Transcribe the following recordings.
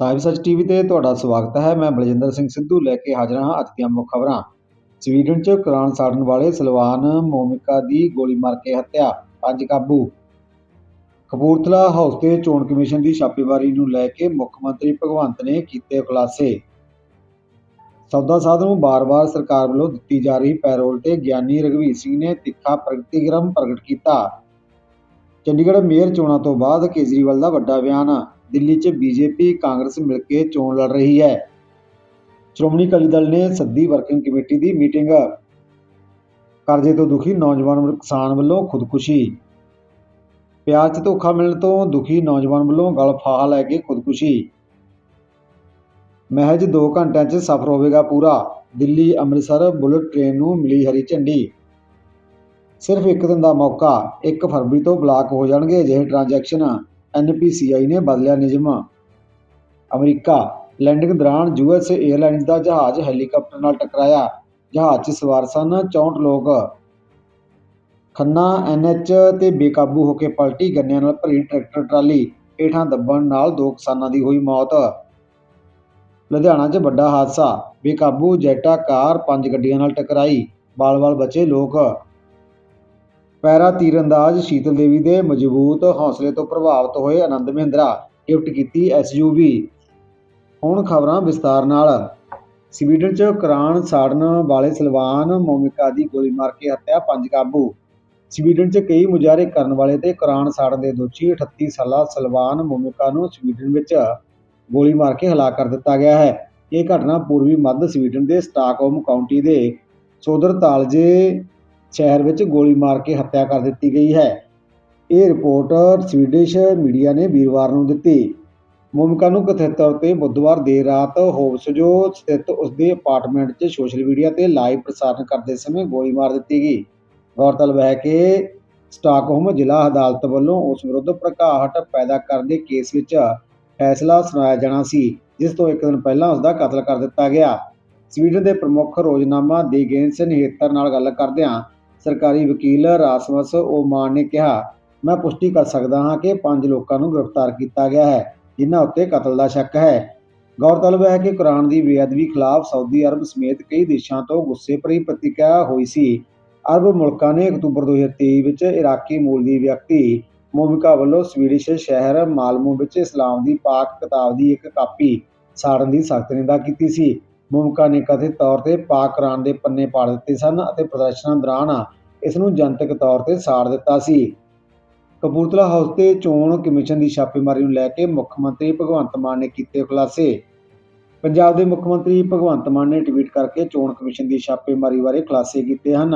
ਸਾਹਿਬ ਸੱਚ ਟੀਵੀ ਤੇ ਤੁਹਾਡਾ ਸਵਾਗਤ ਹੈ। ਮੈਂ ਬਲਜਿੰਦਰ ਸਿੰਘ ਸਿੱਧੂ ਲੈ ਕੇ ਹਾਜ਼ਰ ਹਾਂ ਅੱਜ ਦੀਆਂ ਮੁੱਖ ਖਬਰਾਂ। ਸਵੀਡਨ 'ਚ ਕੁਰਾਨ ਸਾੜਨ ਵਾਲੇ ਸਲਵਾਨ ਮੋਮਿਕਾ ਦੀ ਗੋਲੀ ਮਾਰ ਕੇ ਹੱਤਿਆ, ਪੰਜ ਕਾਬੂ। ਕਪੂਰਥਲਾ ਹਾਊਸ ਤੇ ਚੋਣ ਕਮਿਸ਼ਨ ਦੀ ਛਾਪੇਮਾਰੀ ਨੂੰ ਲੈ ਕੇ ਮੁੱਖ ਮੰਤਰੀ ਭਗਵੰਤ ਨੇ ਕੀਤੇ ਖੁਲਾਸੇ। ਸੌਦਾ ਸਾਧ ਨੂੰ ਬਾਰ-ਬਾਰ ਸਰਕਾਰ ਵੱਲੋਂ ਦਿੱਤੀ ਜਾ ਰਹੀ ਪੈਰੋਲ ਤੇ ਗਿਆਨੀ ਰਘਵੀਰ ਸਿੰਘ ਨੇ ਤਿੱਖਾ ਪ੍ਰਗਤੀਕਰਮ ਪ੍ਰਗਟ ਕੀਤਾ। ਚੰਡੀਗੜ੍ਹ ਮੇਅਰ ਚੋਣਾਂ ਤੋਂ ਬਾਅਦ ਕੇਜਰੀਵਾਲ ਦਾ ਵੱਡਾ ਬਿਆਨ ਦਿੱਲੀ 'ਚ ਬੀਜੇਪੀ, ਕਾਂਗਰਸ ਮਿਲ ਕੇ ਚੋਣ ਲੜ ਰਹੀ ਹੈ। ਸ਼੍ਰੋਮਣੀ ਅਕਾਲੀ ਦਲ ਨੇ ਸੱਦੀ ਵਰਕਿੰਗ ਕਮੇਟੀ ਦੀ ਮੀਟਿੰਗ। ਕਰਜ਼ੇ ਤੋਂ ਦੁਖੀ ਨੌਜਵਾਨ ਕਿਸਾਨ ਵੱਲੋਂ ਖੁਦਕੁਸ਼ੀ। ਪਿਆਜ਼ 'ਚ ਧੋਖਾ ਮਿਲਣ ਤੋਂ ਦੁਖੀ ਨੌਜਵਾਨ ਵੱਲੋਂ ਗਲ ਫਾਹਾ ਲੈ ਕੇ ਖੁਦਕੁਸ਼ੀ। ਮਹਿਜ 2 ਘੰਟਿਆਂ 'ਚ ਸਫ਼ਰ ਹੋਵੇਗਾ ਪੂਰਾ। ਦਿੱਲੀ, ਅੰਮ੍ਰਿਤਸਰ ਬੁਲਟ ਟ੍ਰੇਨ ਨੂੰ ਮਿਲੀ ਹਰੀ ਝੰਡੀ। ਸਿਰਫ ਇੱਕ ਦਿਨ ਦਾ ਮੌਕਾ। 1 ਫਰਵਰੀ ਤੋਂ ਬਲਾਕ ਹੋ ਜਾਣਗੇ ਅਜਿਹੇ ਟ੍ਰਾਂਜੈਕਸ਼ਨ। ਐਨਪੀਸੀਆਈ ਨੇ ਬਦਲਿਆ ਨਿਯਮ। ਅਮਰੀਕਾ ਲੈਂਡਿੰਗ ਦੌਰਾਨ ਯੂਐਸ 에ਅਰਲਾਈਨਜ਼ ਦਾ ਜਹਾਜ਼ ਹੈਲੀਕਾਪਟਰ ਨਾਲ ਟਕਰਾਇਆ। ਜਹਾਜ਼ 'ਚ ਸਵਾਰ ਸਨ 64 ਲੋਕ। ਖੰਨਾ ਐਨਐਚ ਤੇ ਬੇਕਾਬੂ ਹੋ ਕੇ ਪਲਟੀ ਗੰਨਿਆਂ ਨਾਲ ਭਰੀ ਟਰੈਕਟਰ ਟਰਾਲੀ, ਹੇਠਾਂ ਦੱਬਣ ਨਾਲ ਦੋ ਕਿਸਾਨਾਂ ਦੀ ਹੋਈ ਮੌਤ। ਲੁਧਿਆਣਾ 'ਚ ਵੱਡਾ ਹਾਦਸਾ। ਬੇਕਾਬੂ ਜੈਟਾ ਕਾਰ ਪੰਜ ਗੱਡੀਆਂ ਨਾਲ ਟਕਰਾਈ। ਬਾਲ-ਬਾਲ ਬਚੇ ਲੋਕ। ਪੈਰਾ ਤੀਰਅੰਦਾਜ਼ ਸ਼ੀਤਲ ਦੇਵੀ ਦੇ ਮਜ਼ਬੂਤ ਹੌਸਲੇ ਤੋਂ ਪ੍ਰਭਾਵਿਤ ਹੋਏ ਆਨੰਦ ਮਹਿੰਦਰਾ ਗਿਫਟ ਕੀਤੀ ਐਸਯੂਵੀ ਹੁਣ ਖਬਰਾਂ ਵਿਸਤਾਰ ਨਾਲ। ਸਵੀਡਨ 'ਚ ਕੁਰਾਨ ਸਾੜਨ ਵਾਲੇ ਸਲਵਾਨ ਮੋਮਿਕਾ ਦੀ ਗੋਲੀ ਮਾਰ ਕੇ ਹੱਤਿਆ ਪੰਜ ਕਾਬੂ। ਸਵੀਡਨ 'ਚ ਕਈ ਮੁਜ਼ਾਹਰੇ ਕਰਨ ਵਾਲੇ ਤੇ ਕੁਰਾਨ ਸਾੜਨ ਦੇ ਦੋਸ਼ੀ 38 ਸਾਲਾ ਸਲਵਾਨ ਮੋਮਿਕਾ ਨੂੰ ਸਵੀਡਨ ਵਿੱਚ ਗੋਲੀ ਮਾਰ ਕੇ ਹਲਾਕ ਕਰ ਦਿੱਤਾ ਗਿਆ ਹੈ। ਇਹ ਘਟਨਾ ਪੂਰਬੀ ਮੱਧ ਸਵੀਡਨ ਦੇ ਸਟਾਕਹੋਮ ਕਾਉਂਟੀ ਦੇ ਸੋਦਰਤਾਲਜੇ ਸ਼ਹਿਰ ਵਿੱਚ ਗੋਲੀ ਮਾਰ ਕੇ ਹੱਤਿਆ ਕਰ ਦਿੱਤੀ ਗਈ ਹੈ। ਇਹ ਰਿਪੋਰਟ ਸਵੀਡਿਸ਼ ਮੀਡੀਆ ਨੇ ਵੀਰਵਾਰ ਨੂੰ ਦਿੱਤੀ। ਮੁਮਕਾ ਨੂੰ ਕਥਿਤ ਤੌਰ ਤੇ ਬੁੱਧਵਾਰ ਦੇਰ ਰਾਤ ਹੋਵਸਜੋ ਸਥਿਤ ਉਸਦੇ ਅਪਾਰਟਮੈਂਟ 'ਚ ਸੋਸ਼ਲ ਮੀਡੀਆ ਤੇ ਲਾਈਵ ਪ੍ਰਸਾਰਣ ਕਰਦੇ ਸਮੇਂ ਗੋਲੀ ਮਾਰ ਦਿੱਤੀ ਗਈ। ਗੌਰਤਲਬ ਹੈ ਕਿ ਸਟਾਕਹੋਮ ਜ਼ਿਲ੍ਹਾ ਅਦਾਲਤ ਵੱਲੋਂ ਉਸ ਵਿਰੁੱਧ ਭੜਕਾਹਟ ਪੈਦਾ ਕਰਨ ਦੇ ਕੇਸ ਵਿੱਚ ਫੈਸਲਾ ਸੁਣਾਇਆ ਜਾਣਾ ਸੀ, ਜਿਸ ਤੋਂ ਇੱਕ ਦਿਨ ਪਹਿਲਾਂ ਉਸ ਦਾ ਕਤਲ ਕਰ ਦਿੱਤਾ ਗਿਆ। ਸਵੀਡਨ ਦੇ ਪ੍ਰਮੁੱਖ ਰੋਜ਼ਨਾਮਾ ਦੇ ਗੇਂਸ ਨਿਹੇਤਰ ਨਾਲ ਗੱਲ ਕਰਦਿਆਂ ਸਰਕਾਰੀ ਵਕੀਲ ਰਾਸਮਸ ਓਮਾਨ ਨੇ ਕਿਹਾ, ਮੈਂ ਪੁਸ਼ਟੀ ਕਰ ਸਕਦਾ ਹਾਂ ਕਿ ਪੰਜ ਲੋਕਾਂ ਨੂੰ ਗ੍ਰਿਫਤਾਰ ਕੀਤਾ ਗਿਆ ਹੈ, ਜਿਨ੍ਹਾਂ ਉੱਤੇ ਕਤਲ ਦਾ ਸ਼ੱਕ ਹੈ। ਗੌਰਤਲਬ ਹੈ ਕਿ ਕੁਰਾਨ ਦੀ ਬੇਅਦਬੀ ਖਿਲਾਫ ਸਾਊਦੀ ਅਰਬ ਸਮੇਤ ਕਈ ਦੇਸ਼ਾਂ ਤੋਂ ਗੁੱਸੇ ਭਰੀ ਪ੍ਰਤੀਕਿਰਿਆ ਹੋਈ ਸੀ। ਅਰਬ ਮੁਲਕਾਂ ਨੇ ਅਕਤੂਬਰ 2023 ਵਿੱਚ ਇਰਾਕੀ ਮੂਲ ਦੀ ਵਿਅਕਤੀ ਮੋਮਿਕਾ ਵੱਲੋਂ ਸਵੀਡਿਸ਼ ਸ਼ਹਿਰ ਮਾਲਮੋ ਵਿੱਚ ਇਸਲਾਮ ਦੀ ਪਾਕ ਕਿਤਾਬ ਦੀ ਇੱਕ ਕਾਪੀ ਸਾੜਨ ਦੀ ਸਖਤ ਨਿੰਦਾ ਕੀਤੀ ਸੀ। ਭੂਮਿਕਾ ਨੇ ਕਥਿਤ ਤੌਰ ਤੇ ਪਾਕ ਕੁਰਾਨ ਦੇ ਪੰਨੇ ਪਾੜ ਦਿੱਤੇ ਸਨ ਅਤੇ ਪ੍ਰਦਰਸ਼ਨਾਂ ਦੌਰਾਨ ਇਸ ਨੂੰ ਜਨਤਕ ਤੌਰ ਤੇ ਸਾੜ ਦਿੱਤਾ ਸੀ। ਕਪੂਰਥਲਾ ਹਾਊਸ ਤੇ ਚੋਣ ਕਮਿਸ਼ਨ ਦੀ ਛਾਪੇਮਾਰੀ ਨੂੰ ਲੈ ਕੇ ਮੁੱਖ ਮੰਤਰੀ ਭਗਵੰਤ ਮਾਨ ਨੇ ਕੀਤੇ ਖੁਲਾਸੇ। ਪੰਜਾਬ ਦੇ ਮੁੱਖ ਮੰਤਰੀ ਭਗਵੰਤ ਮਾਨ ਨੇ ਟਵੀਟ ਕਰਕੇ ਚੋਣ ਕਮਿਸ਼ਨ ਦੀ ਛਾਪੇਮਾਰੀ ਬਾਰੇ ਖੁਲਾਸੇ ਕੀਤੇ ਹਨ।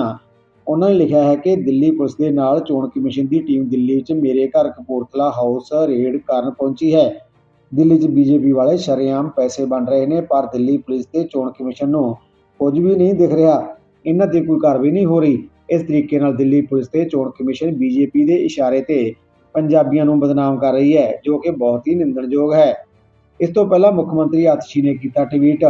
ਉਹਨਾਂ ਨੇ ਲਿਖਿਆ ਹੈ ਕਿ ਦਿੱਲੀ ਪੁਲਿਸ ਦੇ ਨਾਲ ਚੋਣ ਕਮਿਸ਼ਨ ਦੀ ਟੀਮ ਦਿੱਲੀ ਵਿੱਚ ਮੇਰੇ ਘਰ ਕਪੂਰਥਲਾ ਹਾਊਸ ਰੇਡ ਕਰਨ ਪਹੁੰਚੀ ਹੈ। ਦਿੱਲੀ 'ਚ ਬੀਜੇਪੀ ਵਾਲੇ ਸ਼ਰੇਆਮ ਪੈਸੇ ਬਣ ਰਹੇ ਨੇ, ਪਰ ਦਿੱਲੀ ਪੁਲਿਸ ਤੇ ਚੋਣ ਕਮਿਸ਼ਨ ਨੂੰ ਕੁਝ ਵੀ ਨਹੀਂ ਦਿਖ ਰਿਹਾ। ਇਹਨਾਂ ਤੇ ਕੋਈ ਕਾਰਵਾਈ ਨਹੀਂ ਹੋ ਰਹੀ। ਇਸ ਤਰੀਕੇ ਨਾਲ ਦਿੱਲੀ ਪੁਲਿਸ ਤੇ ਚੋਣ ਕਮਿਸ਼ਨ ਬੀਜੇਪੀ ਦੇ ਇਸ਼ਾਰੇ ਤੇ ਪੰਜਾਬੀਆਂ ਨੂੰ ਬਦਨਾਮ ਕਰ ਰਹੀ ਹੈ, ਜੋ ਕਿ ਬਹੁਤ ਹੀ ਨਿੰਦਣਯੋਗ ਹੈ। ਇਸ ਤੋਂ ਪਹਿਲਾਂ ਮੁੱਖ ਮੰਤਰੀ ਆਤਸ਼ੀ ਨੇ ਕੀਤਾ ਟਵੀਟ।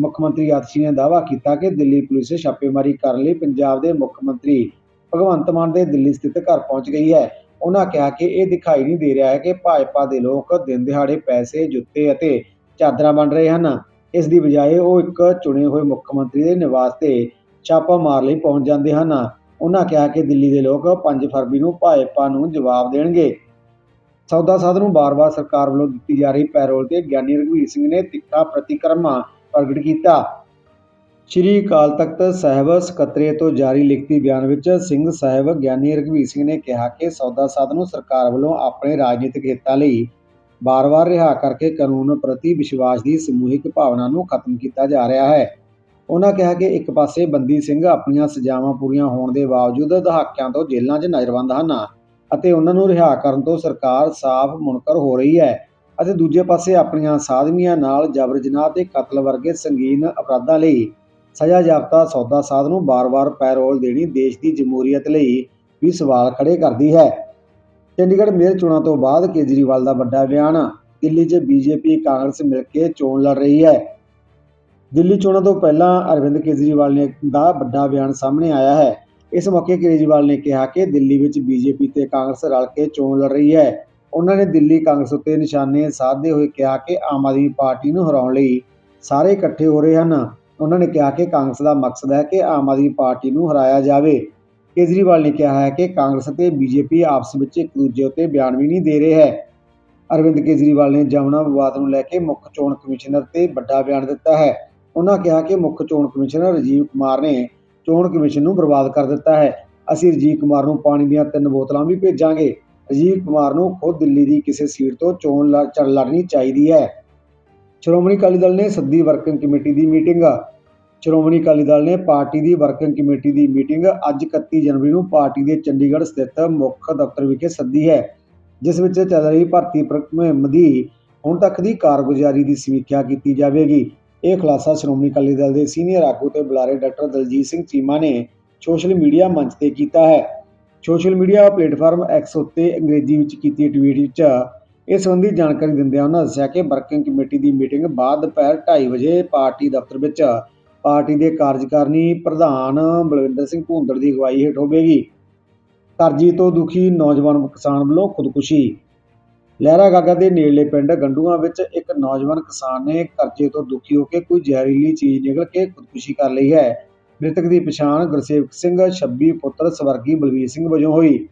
ਮੁੱਖ ਮੰਤਰੀ ਆਤਸ਼ੀ ਨੇ ਦਾਅਵਾ ਕੀਤਾ ਕਿ ਦਿੱਲੀ ਪੁਲਿਸ ਛਾਪੇਮਾਰੀ ਕਰਨ ਲਈ ਪੰਜਾਬ ਦੇ ਮੁੱਖ ਮੰਤਰੀ ਭਗਵੰਤ ਮਾਨ ਦੇ ਦਿੱਲੀ ਸਥਿਤ ਘਰ ਪਹੁੰਚ ਗਈ ਹੈ। ਉਹਨਾਂ ਕਿਹਾ ਕਿ ਇਹ ਦਿਖਾਈ ਨਹੀਂ ਦੇ ਰਿਹਾ ਹੈ ਕਿ ਭਾਜਪਾ ਦੇ ਲੋਕ ਦਿਨ ਦਿਹਾੜੇ ਪੈਸੇ, ਜੁੱਤੇ ਅਤੇ ਚਾਦਰਾਂ ਵੰਡ ਰਹੇ ਹਨ। ਇਸ ਦੀ ਬਜਾਏ ਉਹ ਇੱਕ ਚੁਣੇ ਹੋਏ ਮੁੱਖ ਮੰਤਰੀ ਦੇ ਨਿਵਾਸ ਤੇ ਛਾਪਾ ਮਾਰ ਲਈ ਪਹੁੰਚ ਜਾਂਦੇ ਹਨ। ਉਹਨਾਂ ਕਿਹਾ ਕਿ ਦਿੱਲੀ ਦੇ ਲੋਕ 5 ਫਰਵਰੀ ਨੂੰ ਭਾਜਪਾ ਨੂੰ ਜਵਾਬ ਦੇਣਗੇ। ਸੌਦਾ ਸਾਧ ਨੂੰ ਬਾਰ-ਬਾਰ ਸਰਕਾਰ ਵੱਲੋਂ ਦਿੱਤੀ ਜਾ ਰਹੀ ਪੈਰੋਲ ਤੇ ਗਿਆਨੀ ਰਘਵੀਰ ਸਿੰਘ ਨੇ ਤਿੱਖਾ ਪ੍ਰਤੀਕਰਮ ਪ੍ਰਗਟ ਕੀਤਾ। ਸ਼੍ਰੀ ਅਕਾਲ ਤਖਤ ਸਾਹਿਬ ਸਕੱਤਰੇ ਤੋਂ ਜਾਰੀ ਲਿਖਤੀ ਬਿਆਨ ਵਿੱਚ ਸਿੰਘ ਸਾਹਿਬ ਗਿਆਨੀ ਰਘਵੀਰ ਸਿੰਘ ਨੇ ਕਿਹਾ ਕਿ ਸੌਦਾ ਸਾਧ ਨੂੰ ਸਰਕਾਰ ਵੱਲੋਂ ਆਪਣੇ ਰਾਜਨੀਤਿਕ ਹਿੱਤਾਂ ਲਈ ਬਾਰ-ਬਾਰ ਰਿਹਾ ਕਰਕੇ ਕਾਨੂੰਨ ਪ੍ਰਤੀ ਵਿਸ਼ਵਾਸ ਦੀ ਸਮੂਹਿਕ ਭਾਵਨਾ ਨੂੰ ਖਤਮ ਕੀਤਾ ਜਾ ਰਿਹਾ ਹੈ। ਉਹਨਾਂ ਕਿਹਾ ਕਿ ਇੱਕ ਪਾਸੇ ਬੰਦੀ ਸਿੰਘ ਆਪਣੀਆਂ ਸਜ਼ਾਵਾਂ ਪੂਰੀਆਂ ਹੋਣ ਦੇ ਬਾਵਜੂਦ ਦਹਾਕਿਆਂ ਤੋਂ ਜੇਲ੍ਹਾਂ 'ਚ ਨਜ਼ਰਬੰਦ ਹਨ ਅਤੇ ਉਹਨਾਂ ਨੂੰ ਰਿਹਾ ਕਰਨ ਤੋਂ ਸਰਕਾਰ ਸਾਫ਼ ਮੁਨਕਰ ਹੋ ਰਹੀ ਹੈ ਅਤੇ ਦੂਜੇ ਪਾਸੇ ਆਪਣੀਆਂ ਸਾਧਵੀਆਂ ਨਾਲ ਜਬਰ ਜਨਾਹ ਤੇ ਕਤਲ ਵਰਗੇ ਸੰਗੀਨ ਅਪਰਾਧਾਂ ਲਈ ਸਜ਼ਾ ਜਾਪਤਾ ਸੌਦਾ ਸਾਧ ਨੂੰ ਬਾਰ-ਬਾਰ ਪੈਰੋਲ ਦੇਣੀ ਦੇਸ਼ ਦੀ ਜਮਹੂਰੀਅਤ ਲਈ ਵੀ ਸਵਾਲ ਖੜੇ ਕਰਦੀ ਹੈ। ਚੰਡੀਗੜ੍ਹ ਮੇਅਰ ਚੋਣਾਂ ਤੋਂ ਬਾਅਦ ਕੇਜਰੀਵਾਲ ਦਾ ਵੱਡਾ ਬਿਆਨ, ਦਿੱਲੀ 'ਚ ਬੀਜੇਪੀ ਕਾਂਗਰਸ ਮਿਲ ਕੇ ਚੋਣ ਲੜ ਰਹੀ ਹੈ। ਦਿੱਲੀ ਚੋਣਾਂ ਤੋਂ ਪਹਿਲਾਂ ਅਰਵਿੰਦ ਕੇਜਰੀਵਾਲ ਨੇ ਦਾ ਵੱਡਾ ਬਿਆਨ ਸਾਹਮਣੇ ਆਇਆ ਹੈ। ਇਸ ਮੌਕੇ ਕੇਜਰੀਵਾਲ ਨੇ ਕਿਹਾ ਕਿ ਦਿੱਲੀ ਵਿੱਚ ਬੀਜੇਪੀ ਤੇ ਕਾਂਗਰਸ ਰਲ ਕੇ ਚੋਣ ਲੜ ਰਹੀ ਹੈ। ਉਹਨਾਂ ਨੇ ਦਿੱਲੀ ਕਾਂਗਰਸ ਉੱਤੇ ਨਿਸ਼ਾਨੇ ਸਾਧਦੇ ਹੋਏ ਕਿਹਾ ਕਿ ਆਮ ਆਦਮੀ ਪਾਰਟੀ ਨੂੰ ਹਰਾਉਣ ਲਈ ਸਾਰੇ ਇਕੱਠੇ ਹੋ ਰਹੇ ਹਨ। ਉਹਨਾਂ ਨੇ ਕਿਹਾ ਕਿ ਕਾਂਗਰਸ ਦਾ ਮਕਸਦ ਹੈ ਕਿ ਆਮ ਆਦਮੀ ਪਾਰਟੀ ਨੂੰ ਹਰਾਇਆ ਜਾਵੇ। ਕੇਜਰੀਵਾਲ ਨੇ ਕਿਹਾ ਹੈ ਕਿ ਕਾਂਗਰਸ ਅਤੇ ਬੀਜੇਪੀ ਆਪਸ ਵਿੱਚ ਇੱਕ ਦੂਜੇ ਉੱਤੇ ਬਿਆਨ ਵੀ ਨਹੀਂ ਦੇ ਰਹੇ ਹੈ। ਅਰਵਿੰਦ ਕੇਜਰੀਵਾਲ ਨੇ ਜਮਨਾ ਵਿਵਾਦ ਨੂੰ ਲੈ ਕੇ ਮੁੱਖ ਚੋਣ ਕਮਿਸ਼ਨਰ ਤੇ ਵੱਡਾ ਬਿਆਨ ਦਿੱਤਾ ਹੈ। ਉਹਨਾਂ ਕਿਹਾ ਕਿ ਮੁੱਖ ਚੋਣ ਕਮਿਸ਼ਨਰ ਰਾਜੀਵ ਕੁਮਾਰ ਨੇ ਚੋਣ ਕਮਿਸ਼ਨ ਨੂੰ ਬਰਬਾਦ ਕਰ ਦਿੱਤਾ ਹੈ। ਅਸੀਂ ਰਾਜੀਵ ਕੁਮਾਰ ਨੂੰ ਪਾਣੀ ਦੀਆਂ ਤਿੰਨ ਬੋਤਲਾਂ ਵੀ ਭੇਜਾਂਗੇ। ਰਾਜੀਵ ਕੁਮਾਰ ਨੂੰ ਖੁਦ ਦਿੱਲੀ ਦੀ ਕਿਸੇ ਸੀਟ ਤੋਂ ਚੋਣ ਲੜ ਚੜ ਲੜਨੀ ਚਾਹੀਦੀ ਹੈ। ਸ਼੍ਰੋਮਣੀ ਅਕਾਲੀ ਦਲ ਨੇ ਸੱਦੀ ਵਰਕਿੰਗ ਕਮੇਟੀ ਦੀ ਮੀਟਿੰਗ। ਸ਼੍ਰੋਮਣੀ ਅਕਾਲੀ ਦਲ ਨੇ ਪਾਰਟੀ ਦੀ ਵਰਕਿੰਗ ਕਮੇਟੀ ਦੀ ਮੀਟਿੰਗ ਅੱਜ 31 ਜਨਵਰੀ ਨੂੰ ਪਾਰਟੀ ਦੇ ਚੰਡੀਗੜ੍ਹ ਸਥਿਤ ਮੁੱਖ ਦਫ਼ਤਰ ਵਿਖੇ ਸੱਦੀ ਹੈ, ਜਿਸ ਵਿੱਚ ਚੱਲ ਰਹੀ ਭਰਤੀ ਮੁਹਿੰਮ ਦੀ ਹੁਣ ਤੱਕ ਦੀ ਕਾਰਗੁਜ਼ਾਰੀ ਦੀ ਸਮੀਖਿਆ ਕੀਤੀ ਜਾਵੇਗੀ। ਇਹ ਖੁਲਾਸਾ ਸ਼੍ਰੋਮਣੀ ਅਕਾਲੀ ਦਲ ਦੇ ਸੀਨੀਅਰ ਆਗੂ ਤੇ ਬੁਲਾਰੇ ਡਾਕਟਰ ਦਲਜੀਤ ਸਿੰਘ ਚੀਮਾ ਨੇ ਸੋਸ਼ਲ ਮੀਡੀਆ ਮੰਚ ਤੇ ਕੀਤਾ ਹੈ। ਸੋਸ਼ਲ ਮੀਡੀਆ ਪਲੇਟਫਾਰਮ ਐਕਸ ਉੱਤੇ ਅੰਗਰੇਜ਼ੀ ਵਿੱਚ ਕੀਤੀ ਟਵੀਟ ਵਿੱਚ ਇਸ ਸੰਬੰਧੀ ਜਾਣਕਾਰੀ ਦਿੰਦਿਆਂ ਉਨ੍ਹਾਂ ਦੱਸਿਆ ਕਿ ਵਰਕਿੰਗ ਕਮੇਟੀ ਦੀ ਮੀਟਿੰਗ ਬਾਅਦ ਦੁਪਹਿਰ 2:30 ਵਜੇ ਪਾਰਟੀ ਦਫ਼ਤਰ ਵਿੱਚ ਪਾਰਟੀ ਦੇ ਕਾਰਜਕਾਰਨੀ ਪ੍ਰਧਾਨ ਬਲਵਿੰਦਰ ਸਿੰਘ ਭੂੰਦੜ ਦੀ ਅਗਵਾਈ ਹੇਠ ਹੋਵੇਗੀ। ਕਰਜ਼ੀ ਤੋਂ ਦੁਖੀ ਨੌਜਵਾਨ ਕਿਸਾਨ ਵੱਲੋਂ ਖੁਦਕੁਸ਼ੀ। ਲਹਿਰਾ ਗਾਗਾ ਦੇ ਨੇੜਲੇ ਪਿੰਡ ਗੰਡੂਆਂ ਵਿੱਚ ਇੱਕ ਨੌਜਵਾਨ ਕਿਸਾਨ ਨੇ ਕਰਜ਼ੇ ਤੋਂ ਦੁਖੀ ਹੋ ਕੇ ਕੋਈ ਜ਼ਹਿਰੀਲੀ ਚੀਜ਼ ਨਿਗਲ ਕੇ ਖੁਦਕੁਸ਼ੀ ਕਰ ਲਈ ਹੈ। ਮ੍ਰਿਤਕ ਦੀ ਪਛਾਣ ਗੁਰਸੇਵਕ ਸਿੰਘ 26 ਪੁੱਤਰ ਸਵਰਗੀ ਬਲਵੀਰ ਸਿੰਘ ਵਜੋਂ ਹੋਈ।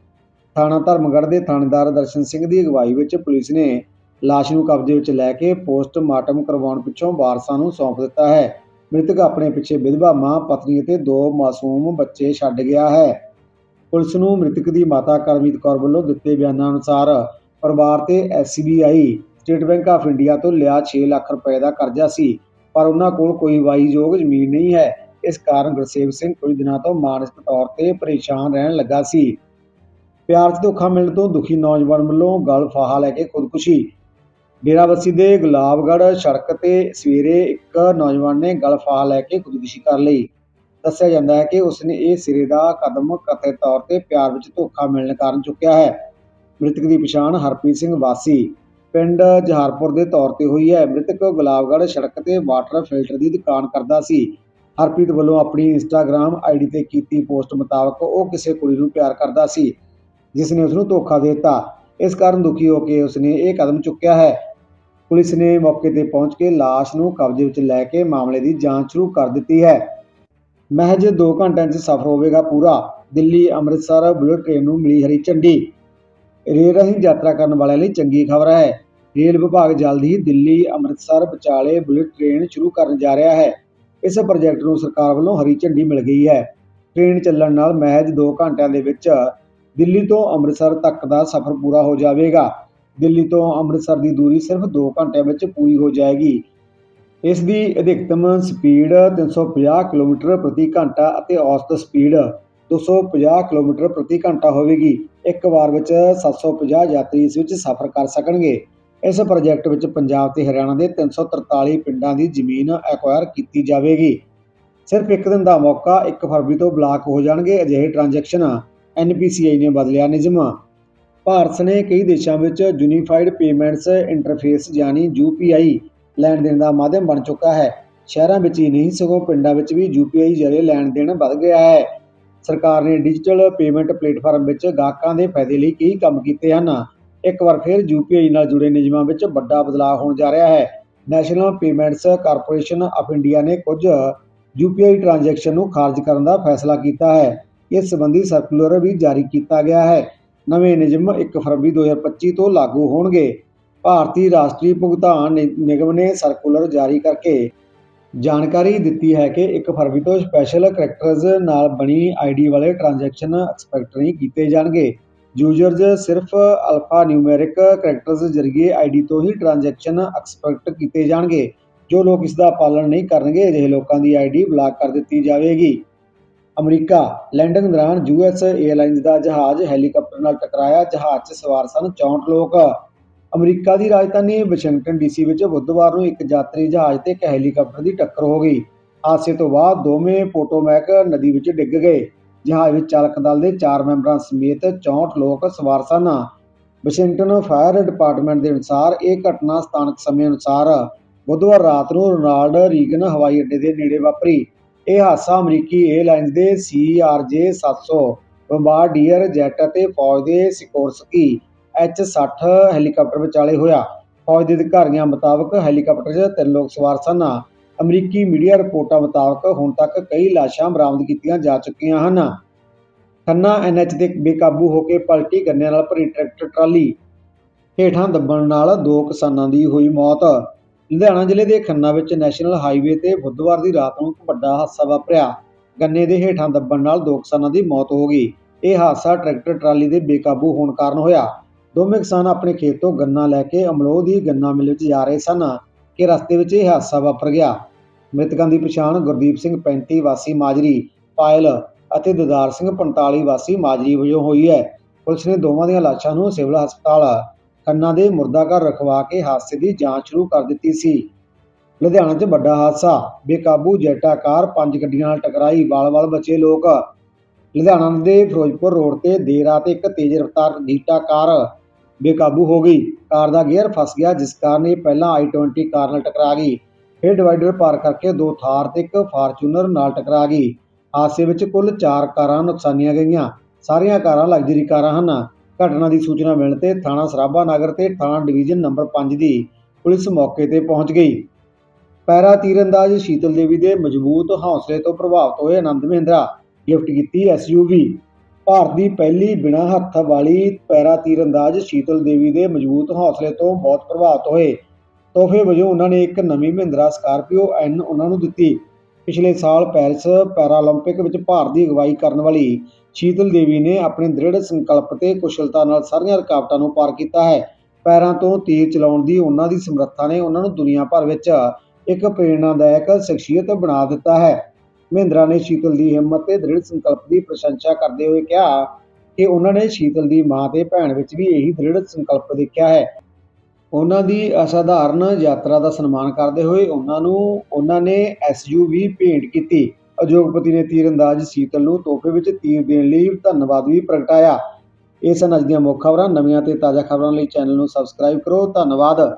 ਥਾਣਾ ਧਰਮਗੜ੍ਹ ਦੇ ਥਾਣੇਦਾਰ ਦਰਸ਼ਨ ਸਿੰਘ ਦੀ ਅਗਵਾਈ ਵਿੱਚ ਪੁਲਿਸ ਨੇ ਲਾਸ਼ ਨੂੰ ਕਬਜ਼ੇ ਵਿੱਚ ਲੈ ਕੇ ਪੋਸਟਮਾਰਟਮ ਕਰਵਾਉਣ ਪਿੱਛੋਂ ਵਾਰਸਾਂ ਨੂੰ ਸੌਂਪ ਦਿੱਤਾ ਹੈ। ਮ੍ਰਿਤਕ ਆਪਣੇ ਪਿੱਛੇ ਵਿਧਵਾ ਮਾਂ, ਪਤਨੀ ਅਤੇ ਦੋ ਮਾਸੂਮ ਬੱਚੇ ਛੱਡ ਗਿਆ ਹੈ। ਪੁਲਿਸ ਨੂੰ ਮ੍ਰਿਤਕ ਦੀ ਮਾਤਾ ਕਰਮਜੀਤ ਕੌਰ ਵੱਲੋਂ ਦਿੱਤੇ ਬਿਆਨਾਂ ਅਨੁਸਾਰ ਪਰਿਵਾਰ ਤੇ SBI state bank of India ਤੋਂ ਲਿਆ 6 ਲੱਖ ਰੁਪਏ ਦਾ ਕਰਜ਼ਾ ਸੀ, ਪਰ ਉਹਨਾਂ ਕੋਲ ਕੋਈ ਵਾਈਯੋਗ ਜ਼ਮੀਨ ਨਹੀਂ ਹੈ। ਇਸ ਕਾਰਨ ਗੁਰਸੇਵ ਸਿੰਘ ਕੁਝ ਦਿਨਾਂ ਤੋਂ ਮਾਨਸਿਕ ਤੌਰ ਤੇ ਪਰੇਸ਼ਾਨ ਰਹਿਣ ਲੱਗਾ ਸੀ। ਪਿਆਰ 'ਚ ਧੋਖਾ ਮਿਲਣ ਤੋਂ ਦੁਖੀ ਨੌਜਵਾਨ ਵੱਲੋਂ ਗਲ ਫਾਹਾ ਲੈ ਕੇ ਖੁਦਕੁਸ਼ੀ। ਡੇਰਾਬੱਸੀ ਦੇ ਗੁਲਾਬਗੜ੍ਹ ਸੜਕ ਤੇ ਸਵੇਰੇ ਇੱਕ ਨੌਜਵਾਨ ਨੇ ਗਲ ਫਾਹਾ ਲੈ ਕੇ ਖੁਦਕੁਸ਼ੀ ਕਰ ਲਈ। ਦੱਸਿਆ ਜਾਂਦਾ ਹੈ ਕਿ ਉਸਨੇ ਇਹ ਸਿਰੇ ਦਾ ਕਦਮ ਕਥਿਤ ਤੌਰ ਤੇ ਪਿਆਰ ਵਿੱਚ ਧੋਖਾ ਮਿਲਣ ਕਾਰਨ ਚੁੱਕਿਆ ਹੈ। ਮ੍ਰਿਤਕ ਦੀ ਪਛਾਣ ਹਰਪ੍ਰੀਤ ਸਿੰਘ ਵਾਸੀ, ਪਿੰਡ ਜਹਾਰਪੁਰ ਦੇ ਤੌਰ ਤੇ ਹੋਈ ਹੈ। ਮ੍ਰਿਤਕ ਗੁਲਾਬਗੜ੍ਹ ਸੜਕ ਤੇ ਵਾਟਰ ਫਿਲਟਰ ਦੀ ਦੁਕਾਨ ਕਰਦਾ ਸੀ। ਹਰਪ੍ਰੀਤ ਵੱਲੋਂ ਆਪਣੀ ਇੰਸਟਾਗ੍ਰam ਆਈਡੀ ਤੇ ਕੀਤੀ ਪੋਸਟ ਮੁਤਾਬਕ ਉਹ ਕਿਸੇ ਕੁੜੀ ਨੂੰ ਪਿਆਰ ਕਰਦਾ ਸੀ। ਜਿਸ ਨੇ ਉਸ ਨੂੰ ਧੋਖਾ ਦੇ ਦਿੱਤਾ। ਇਸ ਕਾਰਨ ਦੁਖੀ ਹੋ ਕੇ ਉਸਨੇ ਇਹ ਕਦਮ ਚੁੱਕਿਆ ਹੈ। ਪੁਲਿਸ ਨੇ ਮੌਕੇ ਤੇ ਪਹੁੰਚ ਕੇ ਲਾਸ਼ ਨੂੰ ਕਬਜ਼ੇ ਵਿੱਚ ਲੈ ਕੇ ਮਾਮਲੇ ਦੀ ਜਾਂਚ ਸ਼ੁਰੂ ਕਰ ਦਿੱਤੀ ਹੈ। ਮਹਿਜ 2 ਘੰਟਿਆਂ 'ਚ ਸਫ਼ਰ ਹੋਵੇਗਾ ਪੂਰਾ। ਦਿੱਲੀ, ਅੰਮ੍ਰਿਤਸਰ ਬੁਲੇਟ ਟ੍ਰੇਨ ਨੂੰ ਮਿਲੀ ਹਰੀ ਝੰਡੀ। ਰੇਲ ਰਾਹੀਂ ਯਾਤਰਾ ਕਰਨ ਵਾਲਿਆਂ ਲਈ ਚੰਗੀ ਖਬਰ ਹੈ। ਰੇਲ ਵਿਭਾਗ ਜਲਦ ਹੀ ਦਿੱਲੀ, ਅੰਮ੍ਰਿਤਸਰ, ਵਿਚਾਲੇ ਬੁਲੇਟ ਟ੍ਰੇਨ ਸ਼ੁਰੂ ਕਰਨ ਜਾ ਰਿਹਾ ਹੈ। ਇਸ ਪ੍ਰੋਜੈਕਟ ਨੂੰ ਸਰਕਾਰ ਵੱਲੋਂ ਹਰੀ ਝੰਡੀ ਮਿਲ ਗਈ ਹੈ। ਟ੍ਰੇਨ ਚੱਲਣ ਨਾਲ ਮਹਿਜ 2 ਘੰਟਿਆਂ ਦੇ ਵਿੱਚ ਦਿੱਲੀ ਤੋਂ ਅੰਮ੍ਰਿਤਸਰ ਤੱਕ ਦਾ ਸਫ਼ਰ ਪੂਰਾ ਹੋ ਜਾਵੇਗਾ। ਦਿੱਲੀ ਤੋਂ ਅੰਮ੍ਰਿਤਸਰ ਦੀ ਦੂਰੀ ਸਿਰਫ 2 ਘੰਟਿਆਂ ਵਿੱਚ ਪੂਰੀ ਹੋ ਜਾਏਗੀ। ਇਸ ਦੀ ਅਧਿਕਤਮ ਸਪੀਡ 350 ਕਿਲੋਮੀਟਰ ਪ੍ਰਤੀ ਘੰਟਾ ਅਤੇ ਔਸਤ ਸਪੀਡ 250 ਕਿਲੋਮੀਟਰ ਪ੍ਰਤੀ ਘੰਟਾ ਹੋਵੇਗੀ। ਇੱਕ ਵਾਰ ਵਿੱਚ 750 ਯਾਤਰੀ ਇਸ ਵਿੱਚ ਸਫ਼ਰ ਕਰ ਸਕਣਗੇ। ਇਸ ਪ੍ਰੋਜੈਕਟ ਵਿੱਚ ਪੰਜਾਬ ਤੇ ਹਰਿਆਣਾ ਦੇ 343 ਪਿੰਡਾਂ ਦੀ ਜ਼ਮੀਨ ਐਕਵਾਇਰ ਕੀਤੀ ਜਾਵੇਗੀ। ਸਿਰਫ ਇੱਕ ਦਿਨ ਦਾ ਮੌਕਾ 1 ਫਰਵਰੀ ਤੋਂ ਬਲਾਕ ਹੋ ਜਾਣਗੇ। ਅਜਿਹੇ ਟ੍ਰਾਂਜੈਕਸ਼ਨ ਐਨਪੀਸੀਆਈ ਨੇ ਬਦਲਿਆ ਨਿਯਮ। ਭਾਰਤ ਨੇ ਕਈ ਦੇਸ਼ਾਂ ਵਿੱਚ ਯੂਨੀਫਾਈਡ ਪੇਮੈਂਟਸ ਇੰਟਰਫੇਸ ਯਾਨੀ ਯੂਪੀਆਈ ਲੈਣ ਦੇਣ ਦਾ ਮਾਧਿਅਮ ਬਣ ਚੁੱਕਾ ਹੈ। ਸ਼ਹਿਰਾਂ ਵਿੱਚ ਹੀ ਨਹੀਂ, ਸਗੋਂ ਪਿੰਡਾਂ ਵਿੱਚ ਵੀ ਯੂਪੀਆਈ ਜ਼ਰੀਏ ਲੈਣ ਦੇਣ ਵੱਧ ਗਿਆ ਹੈ। ਸਰਕਾਰ ਨੇ ਡਿਜੀਟਲ ਪੇਮੈਂਟ ਪਲੇਟਫਾਰਮ ਵਿੱਚ ਗਾਹਕਾਂ ਦੇ ਫਾਇਦੇ ਲਈ ਕਈ ਕੰਮ ਕੀਤੇ ਹਨ। ਇੱਕ ਵਾਰ ਫਿਰ ਯੂਪੀਆਈ ਨਾਲ ਜੁੜੇ ਨਿਯਮਾਂ ਵਿੱਚ ਵੱਡਾ ਬਦਲਾਅ ਹੋਣ ਜਾ ਰਿਹਾ ਹੈ। National payments corporation of India ਨੇ ਕੁਝ ਯੂਪੀਆਈ ਟ੍ਰਾਂਜੈਕਸ਼ਨ ਨੂੰ ਖਾਰਜ ਕਰਨ ਦਾ ਫੈਸਲਾ ਕੀਤਾ ਹੈ। ਇਸ ਸੰਬੰਧੀ ਸਰਕੂਲਰ ਵੀ ਜਾਰੀ ਕੀਤਾ ਗਿਆ ਹੈ। ਨਵੇਂ ਨਿਯਮ 1 ਫਰਵਰੀ 2025 ਤੋਂ ਲਾਗੂ ਹੋਣਗੇ। ਭਾਰਤੀ ਰਾਸ਼ਟਰੀ ਭੁਗਤਾਨ ਨਿ- ਨਿਗਮ ਨੇ ਸਰਕੂਲਰ ਜਾਰੀ ਕਰਕੇ ਜਾਣਕਾਰੀ ਦਿੱਤੀ ਹੈ ਕਿ 1 ਫਰਵਰੀ ਤੋਂ ਸਪੈਸ਼ਲ ਕਰੈਕਟਰਸ ਨਾਲ ਬਣੀ ਆਈਡੀ ਵਾਲੇ ਟ੍ਰਾਂਜੈਕਸ਼ਨ ਐਕਸਪੈਕਟ ਨਹੀਂ ਕੀਤੇ ਜਾਣਗੇ। ਯੂਜ਼ਰਸ ਸਿਰਫ ਅਲਫਾ ਨਿਊਮੈਰਿਕ ਕਰੈਕਟਰਸ ਜ਼ਰੀਏ ਆਈਡੀ ਤੋਂ ਹੀ ਟ੍ਰਾਂਜੈਕਸ਼ਨ ਐਕਸਪੈਕਟ ਕੀਤੇ ਜਾਣਗੇ। ਜੋ ਲੋਕ ਇਸ ਦਾ ਪਾਲਣ ਨਹੀਂ ਕਰਨਗੇ, ਅਜਿਹੇ ਲੋਕਾਂ ਦੀ ਆਈਡੀ ਬਲਾਕ ਕਰ ਦਿੱਤੀ ਜਾਵੇਗੀ। ਅਮਰੀਕਾ, ਲੈਂਡਿੰਗ ਦੌਰਾਨ ਯੂਐਸ ਏਅਰਲਾਈਨਜ਼ ਦਾ ਜਹਾਜ਼ ਹੈਲੀਕਾਪਟਰ ਨਾਲ ਟਕਰਾਇਆ, ਜਹਾਜ਼ 'ਚ ਸਵਾਰ ਸਨ 64 ਲੋਕ। ਅਮਰੀਕਾ ਦੀ ਰਾਜਧਾਨੀ ਵਾਸ਼ਿੰਗਟਨ ਡੀਸੀ ਵਿੱਚ ਬੁੱਧਵਾਰ ਨੂੰ ਇੱਕ ਯਾਤਰੀ ਜਹਾਜ਼ ਤੇ ਇੱਕ ਹੈਲੀਕਾਪਟਰ ਦੀ ਟੱਕਰ ਹੋ ਗਈ। ਹਾਦਸੇ ਤੋਂ ਬਾਅਦ ਦੋਵੇਂ ਪੋਟੋਮੈਕ ਨਦੀ ਵਿੱਚ ਡਿੱਗ ਗਏ। ਜਹਾਜ਼ ਵਿੱਚ ਚਾਲਕ ਦਲ ਦੇ 4 ਮੈਂਬਰਾਂ ਸਮੇਤ 64 ਲੋਕ ਸਵਾਰ ਸਨ। ਵਾਸ਼ਿੰਗਟਨ ਫਾਇਰ ਡਿਪਾਰਟਮੈਂਟ ਦੇ ਅਨੁਸਾਰ ਇਹ ਘਟਨਾ ਸਥਾਨਕ ਸਮੇਂ ਅਨੁਸਾਰ ਬੁੱਧਵਾਰ ਰਾਤ ਨੂੰ ਰੋਨਾਲਡ ਰੀਗਨ ਹਵਾਈ ਅੱਡੇ ਦੇ ਨੇੜੇ ਵਾਪਰੀ। ਇਹ ਹਾਦਸਾ ਅਮਰੀਕੀ ਏਅਰਲਾਈਨਜ਼ ਦੇ ਸੀਆਰਜੇ 700 ਬੰਬਾਰਡੀਅਰ ਜੈਟ ਅਤੇ ਫੌਜ ਦੇ ਸਿਕੋਰਸਕੀ H-60 ਹੈਲੀਕਾਪਟਰ ਵਿਚਾਲੇ ਹੋਇਆ। ਫੌਜ ਦੇ ਅਧਿਕਾਰੀਆਂ ਮੁਤਾਬਕ ਹੈਲੀਕਾਪਟਰ 'ਚ ਤਿੰਨ ਲੋਕ ਸਵਾਰ ਸਨ। ਅਮਰੀਕੀ ਮੀਡੀਆ ਰਿਪੋਰਟਾਂ ਮੁਤਾਬਕ ਹੁਣ ਤੱਕ ਕਈ ਲਾਸ਼ਾਂ ਬਰਾਮਦ ਕੀਤੀਆਂ ਜਾ ਚੁੱਕੀਆਂ ਹਨ। ਖੰਨਾ ਐਨਐਚ ਤੇ ਬੇਕਾਬੂ ਹੋ ਕੇ ਪਲਟੀ ਗੰਨਿਆਂ ਨਾਲ ਭਰੀ ਟਰੈਕਟਰ ਟਰਾਲੀ ਹੇਠਾਂ ਦੱਬਣ ਨਾਲ ਦੋ ਕਿਸਾਨਾਂ ਦੀ ਹੋਈ ਮੌਤ। ਲੁਧਿਆਣਾ ਜ਼ਿਲ੍ਹੇ ਦੇ ਖੰਨਾ ਵਿੱਚ ਨੈਸ਼ਨਲ ਹਾਈਵੇ ਤੇ ਬੁੱਧਵਾਰ ਦੀ ਰਾਤ ਨੂੰ ਇੱਕ ਵੱਡਾ ਹਾਦਸਾ ਵਾਪਰਿਆ। ਗੰਨੇ ਦੇ ਹੇਠਾਂ ਦੱਬਣ ਨਾਲ ਦੋ ਕਿਸਾਨਾਂ ਦੀ ਮੌਤ ਹੋ ਗਈ। ਇਹ ਹਾਦਸਾ ਟਰੈਕਟਰ ਟਰਾਲੀ ਦੇ ਬੇਕਾਬੂ ਹੋਣ ਕਾਰਨ ਹੋਇਆ। ਦੋਵੇਂ ਕਿਸਾਨ ਆਪਣੇ ਖੇਤ ਤੋਂ ਗੰਨਾ ਲੈ ਕੇ ਅਮਲੋਹ ਦੀ ਗੰਨਾ ਮਿਲ ਵਿੱਚ ਜਾ ਰਹੇ ਸਨ ਕਿ ਰਸਤੇ ਵਿੱਚ ਇਹ ਹਾਦਸਾ ਵਾਪਰ ਗਿਆ। ਮ੍ਰਿਤਕਾਂ ਦੀ ਪਛਾਣ ਗੁਰਦੀਪ ਸਿੰਘ 35 ਵਾਸੀ ਮਾਜਰੀ, ਪਾਇਲ ਅਤੇ ਦਦਾਰ ਸਿੰਘ 45 ਵਾਸੀ ਮਾਜਰੀ ਵਜੋਂ ਹੋਈ ਹੈ। ਪੁਲਿਸ ਨੇ ਦੋਵਾਂ ਦੀਆਂ ਲਾਸ਼ਾਂ ਨੂੰ ਸਿਵਲ ਹਸਪਤਾਲ ਖੰਨਾ ਦੇ ਮੁਰਦਾ ਘਰ ਰਖਵਾ ਕੇ ਹਾਦਸੇ ਦੀ ਜਾਂਚ ਸ਼ੁਰੂ ਕਰ ਦਿੱਤੀ ਸੀ। ਲੁਧਿਆਣਾ 'ਚ ਵੱਡਾ ਹਾਦਸਾ, ਬੇਕਾਬੂ ਜੈਟਾ ਕਾਰ ਪੰਜ ਗੱਡੀਆਂ ਨਾਲ ਟਕਰਾਈ, ਵਾਲ-ਵਾਲ ਬਚੇ ਲੋਕ। ਲੁਧਿਆਣਾ ਦੇ ਫਿਰੋਜ਼ਪੁਰ ਰੋਡ ਤੇ ਦੇਰ ਰਾਤ ਇੱਕ ਤੇਜ਼ ਰਫ਼ਤਾਰ ਡੀਟਾ ਕਾਰ ਬੇਕਾਬੂ ਹੋ ਗਈ। ਕਾਰ ਦਾ ਗੇਅਰ ਫਸ ਗਿਆ, ਜਿਸ ਕਾਰਨ ਇਹ ਪਹਿਲਾਂ i20 ਕਾਰ ਨਾਲ ਟਕਰਾ ਗਈ। ਫਿਰ ਡਿਵਾਈਡਰ ਪਾਰ ਕਰਕੇ ਦੋ ਥਾਰ ਤੇ ਇੱਕ ਫਾਰਚੂਨਰ ਨਾਲ ਟਕਰਾ ਗਈ। ਹਾਦਸੇ ਵਿੱਚ ਕੁੱਲ 4 ਕਾਰਾਂ ਨੁਕਸਾਨੀਆਂ ਗਈਆਂ। ਸਾਰੀਆਂ ਕਾਰਾਂ ਲਗਜ਼ਰੀ ਕਾਰਾਂ ਹਨ। ਘਟਨਾ ਦੀ ਸੂਚਨਾ ਮਿਲਣ ਤੇ ਥਾਣਾ ਸਰਾਭਾ ਨਗਰ ਤੇ ਥਾਣਾ ਡਿਵੀਜ਼ਨ ਨੰਬਰ 5 ਦੀ ਪੁਲਿਸ ਮੌਕੇ ਤੇ ਪਹੁੰਚ ਗਈ। ਪੈਰਾ ਤੀਰੰਦਾਜ਼ ਸ਼ੀਤਲ ਦੇਵੀ ਦੇ ਮਜ਼ਬੂਤ ਹੌਸਲੇ ਤੋਂ ਪ੍ਰਭਾਵਿਤ ਹੋਏ ਆਨੰਦ ਮਹਿੰਦਰਾ ਗਿਫਟ ਕੀਤੀ ਐਸਯੂਵੀ ਭਾਰਤ ਦੀ ਪਹਿਲੀ ਬਿਨਾਂ ਹੱਥ ਵਾਲੀ ਪੈਰਾ ਤੀਰੰਦਾਜ਼ ਸ਼ੀਤਲ ਦੇਵੀ ਦੇ ਮਜ਼ਬੂਤ ਹੌਸਲੇ ਤੋਂ ਬਹੁਤ ਪ੍ਰਭਾਵਿਤ ਹੋਏ। ਤੋਹਫੇ ਵਜੋਂ ਉਹਨਾਂ ਨੇ ਇੱਕ ਨਵੀਂ ਮਹਿੰਦਰਾ ਸਕਾਰਪੀਓ ਐਨ ਉਹਨਾਂ ਨੂੰ ਦਿੱਤੀ। ਪਿਛਲੇ ਸਾਲ ਪੈਰਿਸ ਪੈਰਾਲੰਪਿਕ ਵਿੱਚ ਭਾਰਤ ਦੀ ਅਗਵਾਈ ਕਰਨ ਵਾਲੀ ਸ਼ੀਤਲ ਦੇਵੀ ਨੇ ਆਪਣੇ ਦ੍ਰਿੜ ਸੰਕਲਪ ਤੇ ਕੁਸ਼ਲਤਾ ਨਾਲ ਸਾਰੀਆਂ ਰੁਕਾਵਟਾਂ ਨੂੰ ਪਾਰ ਕੀਤਾ ਹੈ। ਪੈਰਾਂ ਤੋਂ ਤੀਰ ਚਲਾਉਣ ਦੀ ਉਹਨਾਂ ਦੀ ਸਮਰੱਥਾ ਨੇ ਉਹਨਾਂ ਨੂੰ ਦੁਨੀਆ ਭਰ ਵਿੱਚ ਇੱਕ ਪ੍ਰੇਰਣਾਦਾਇਕ ਸ਼ਖਸੀਅਤ ਬਣਾ ਦਿੱਤਾ ਹੈ। ਮਹਿੰਦਰਾ ਨੇ ਸ਼ੀਤਲ ਦੀ ਹਿੰਮਤ ਤੇ ਦ੍ਰਿੜ ਸੰਕਲਪ ਦੀ ਪ੍ਰਸ਼ੰਸਾ ਕਰਦੇ ਹੋਏ ਕਿਹਾ ਕਿ ਉਹਨਾਂ ਨੇ ਸ਼ੀਤਲ ਦੀ ਮਾਂ ਤੇ ਭੈਣ ਵਿੱਚ ਵੀ ਇਹੀ ਦ੍ਰਿੜ ਸੰਕਲਪ ਦੇਖਿਆ ਹੈ। ਉਹਨਾਂ ਦੀ ਅਸਾਧਾਰਨ ਯਾਤਰਾ ਦਾ ਸਨਮਾਨ ਕਰਦੇ ਹੋਏ ਉਹਨਾਂ ਨੂੰ, ਉਹਨਾਂ ਨੇ ਐਸਯੂਵੀ ਭੇਂਟ ਕੀਤੀ। ਉਦਯੋਗਪਤੀ ਨੇ ਤੀਰਅੰਦਾਜ਼ ਸ਼ੀਤਲ ਨੂੰ ਤੋਹਫੇ ਵਿੱਚ ਤੀਰ ਦੇਣ ਲਈ ਧੰਨਵਾਦ ਵੀ ਪ੍ਰਗਟਾਇਆ। ਇਹ ਸਨ ਅੱਜ ਦੀਆਂ ਮੁੱਖ ਖਬਰਾਂ। ਨਵੀਆਂ ਤੇ ਤਾਜ਼ਾ ਖਬਰਾਂ ਲਈ ਚੈਨਲ ਨੂੰ ਸਬਸਕ੍ਰਾਈਬ ਕਰੋ। ਧੰਨਵਾਦ।